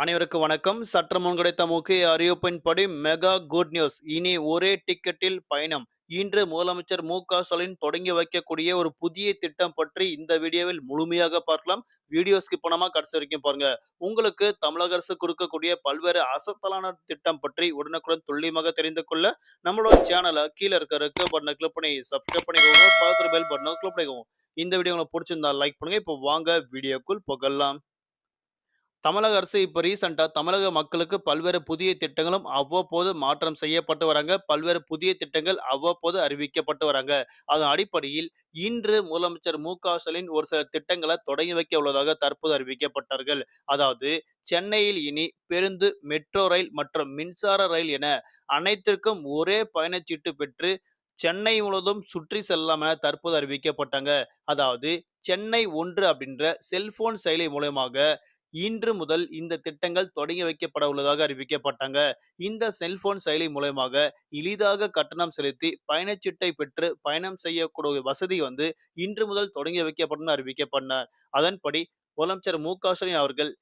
அனைவருக்கும் வணக்கம். சற்று முன் கிடைத்த முக்கிய அறிவிப்பின்படி மெகா குட் நியூஸ். இனி ஒரே டிக்கெட்டில் பயணம். இன்று முதலமைச்சர் மு க ஸ்டாலின் தொடங்கி வைக்கக்கூடிய ஒரு புதிய திட்டம் பற்றி இந்த வீடியோவில் முழுமையாக பார்க்கலாம். வீடியோ ஸ்கிப் பண்ணாம கடைசி வரைக்கும் பாருங்க. உங்களுக்கு தமிழக அரசு கொடுக்கக்கூடிய பல்வேறு அசத்தலான திட்டம் பற்றி உடனுக்குடன் துல்லியமாக தெரிந்து கொள்ள நம்மளோட சேனலை கீழே இருக்க ரெக்க பட்டனை கிளிக் பண்ணி சப்ஸ்கிரைப் பண்ணிக்கோங்க. பக்கத்துல பெல் பட்டனை கிளிக் பண்ணிக்கோங்க. இந்த வீடியோ உங்களுக்கு பிடிச்சிருந்தா லைக் பண்ணுங்க. இப்போ வாங்க வீடியோக்குள் புகழலாம் தமிழக அரசு இப்போ ரீசெண்டாக தமிழக மக்களுக்கு பல்வேறு புதிய திட்டங்களும் அவ்வப்போது மாற்றம் செய்யப்பட்டு வராங்க. பல்வேறு புதிய திட்டங்கள் அவ்வப்போது அறிவிக்கப்பட்டு வராங்க. அதன் அடிப்படையில் இன்று முதலமைச்சர் மு க ஸ்டாலின் ஒரு சில திட்டங்களை தொடங்கி வைக்க உள்ளதாக தற்போது அறிவிக்கப்பட்டார்கள். அதாவது சென்னையில் இனி பேருந்து மெட்ரோ ரயில் மற்றும் மின்சார ரயில் என அனைத்திற்கும் ஒரே பயணச்சீட்டு பெற்று சென்னை முழுவதும் சுற்றி செல்லலாம் என தற்போது அறிவிக்கப்பட்டாங்க. அதாவது சென்னை ஒன்று அப்படின்ற செல்போன் செயலி மூலயமாக இன்று முதல் இந்த திட்டங்கள் தொடங்கி வைக்கப்பட உள்ளதாக அறிவிக்கப்பட்டாங்க. இந்த செல்போன் செயலி மூலயமாக எளிதாக கட்டணம் செலுத்தி பயணச்சீட்டை பெற்று பயணம் செய்யக்கூடிய வசதி வந்து இன்று முதல் தொடங்கி வைக்கப்படும் அறிவிக்கப்பட்டார். அதன்படி முதலமைச்சர் மு. க. ஸ்டாலின் அவர்கள்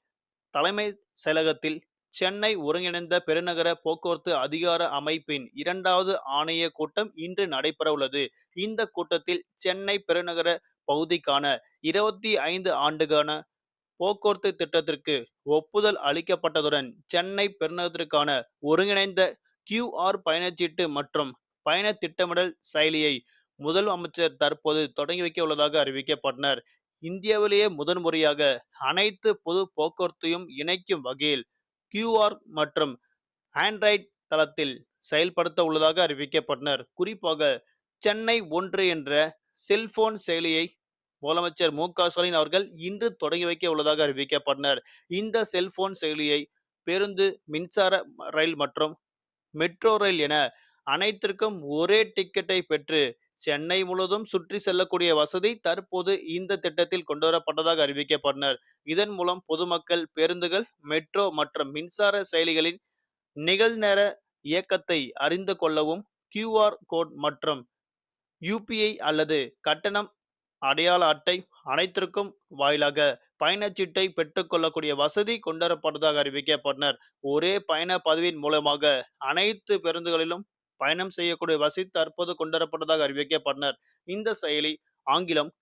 தலைமை செயலகத்தில் சென்னை ஒருங்கிணைந்த பெருநகர போக்குவரத்து அதிகார அமைப்பின் இரண்டாவது ஆணைய கூட்டம் இன்று நடைபெற உள்ளது. இந்த கூட்டத்தில் சென்னை பெருநகர பகுதிக்கான இருபத்தி ஐந்து ஆண்டுகான போக்குவரத்து திட்டத்திற்கு ஒப்புதல் அளிக்கப்பட்டதுடன் சென்னை பெருநகரத்திற்கான ஒருங்கிணைந்த கியூஆர் பயணச்சீட்டு மற்றும் பயண திட்டமிடல் செயலியை முதல் அமைச்சர் தற்போது தொடங்கி வைக்க உள்ளதாக அறிவிக்கப்பட்டனர். இந்தியாவிலேயே முதன்முறையாக அனைத்து பொது போக்குவரத்தையும் இணைக்கும் வகையில் கியூஆர் மற்றும் ஆண்ட்ராய்ட் தளத்தில் செயல்படுத்த உள்ளதாக அறிவிக்கப்பட்டனர். குறிப்பாக சென்னை ஒன்று என்ற செல்போன் செயலியை முதலமைச்சர் மு. க. ஸ்டாலின் அவர்கள் இன்று தொடங்கி வைக்க உள்ளதாக அறிவிக்கப்பட்டனர். இந்த செல்போன் செயலியை பேருந்து மின்சார ரயில் மற்றும் மெட்ரோ ரயில் என அனைத்திற்கும் ஒரே டிக்கெட்டை பெற்று சென்னை முழுவதும் சுற்றி செல்லக்கூடிய வசதி தற்போது இந்த திட்டத்தில் கொண்டுவரப்பட்டதாக அறிவிக்கப்பட்டனர். இதன் மூலம் பொதுமக்கள் பேருந்துகள் மெட்ரோ மற்றும் மின்சார செயலிகளின் நிகழ்நேர இயக்கத்தை அறிந்து கொள்ளவும் கியூஆர் கோட் மற்றும் யூபிஐ அல்லது கட்டணம் அடையாள அட்டை அனைத்திற்கும் வாயிலாக பயணச்சீட்டை பெற்றுக்கொள்ளக்கூடிய வசதி கொண்டுவரப்பட்டதாக அறிவிக்கப்பட்டனர். ஒரே பயண பதிவின் மூலமாக அனைத்து பேருந்துகளிலும் பயணம் செய்யக்கூடிய வசதி தற்போது கொண்டுவரப்பட்டதாக அறிவிக்கப்பட்டனர். இந்த செயலி ஆங்கிலம்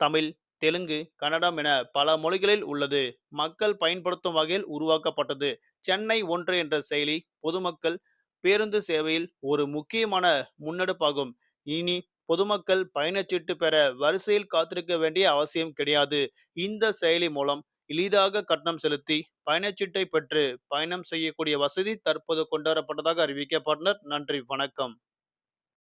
தமிழ் தெலுங்கு கன்னடம் என பல மொழிகளில் உள்ளது. மக்கள் பயன்படுத்தும் வகையில் உருவாக்கப்பட்டது. சென்னை ஒன்று என்ற செயலி பொதுமக்கள் பேருந்து சேவையில் ஒரு முக்கியமான முன்னெடுப்பாகும். இனி பொதுமக்கள் பயணச்சீட்டு பெற வரிசையில் காத்திருக்க வேண்டிய அவசியம் கிடையாது. இந்த செயலி மூலம் எளிதாக கட்டணம் செலுத்தி பயணச்சீட்டை பெற்று பயணம் செய்யக்கூடிய வசதி தற்போது கொண்டுவரப்பட்டதாக அறிவிக்கப்பட்டனர் நன்றி. வணக்கம்.